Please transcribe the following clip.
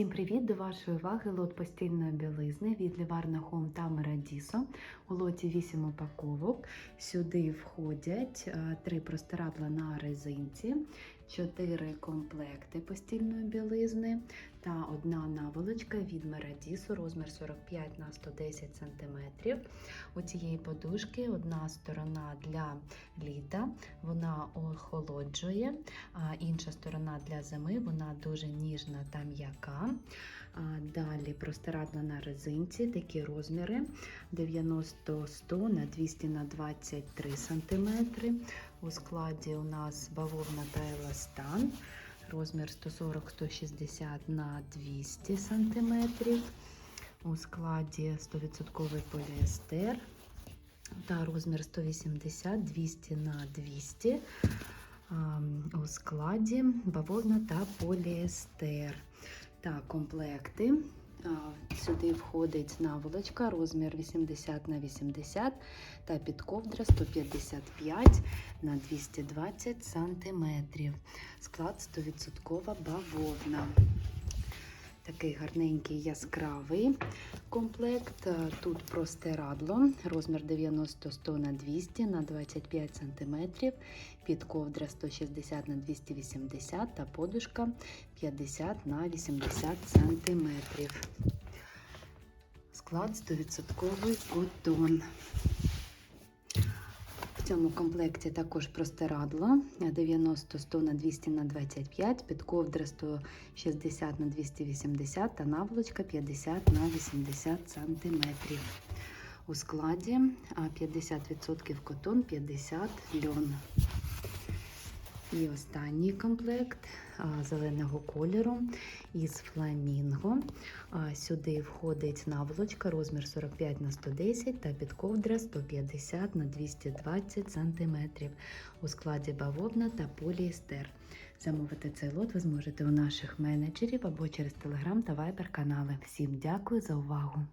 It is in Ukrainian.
Всім привіт! До вашої уваги лот постільної білизни від Ліварна Home та Мерадісо. У лоті 8 упаковок. Сюди входять е, три простирадла на резинці, 4 комплекти постільної білизни та одна наволочка від Мерадісу, розмір 45 на 110 см. У цієї подушки одна сторона для літа, вона охолоджує, а інша сторона для зими, вона дуже ніжна та м'яка. Далі простирадла на резинці, такі розміри 90-100 на 200 на 23 см. У складі у нас бавовна та еластан, розмір 140-160 на 200 см. У складі 100% поліестер та розмір 180-200 на 200 у складі бавовна та поліестер. Так, комплекти. Сюди входить наволочка, розмір 80 на 80 та підковдра 155 на 220 см. Склад 100% бавовна. Такий гарненький яскравий комплект. Тут простирадло, розмір 90-100 на 200 на 25 см, підковдра 160 на 280 та подушка 50 на 80 см. Склад 100% котон. Цьому комплекті також простирадло 90-100 на 200 на 25, підковдра 160 на 280 та наволочка 50 на 80 см. У складі 50% котон, 50 льон. І останній комплект зеленого кольору із фламінго. Сюди входить наволочка, розмір 45 на 110 та підковдра 150 на 220 см. У складі бавовна та поліестер. Замовити цей лот ви зможете у наших менеджерів або через телеграм та вайбер канали. Всім дякую за увагу!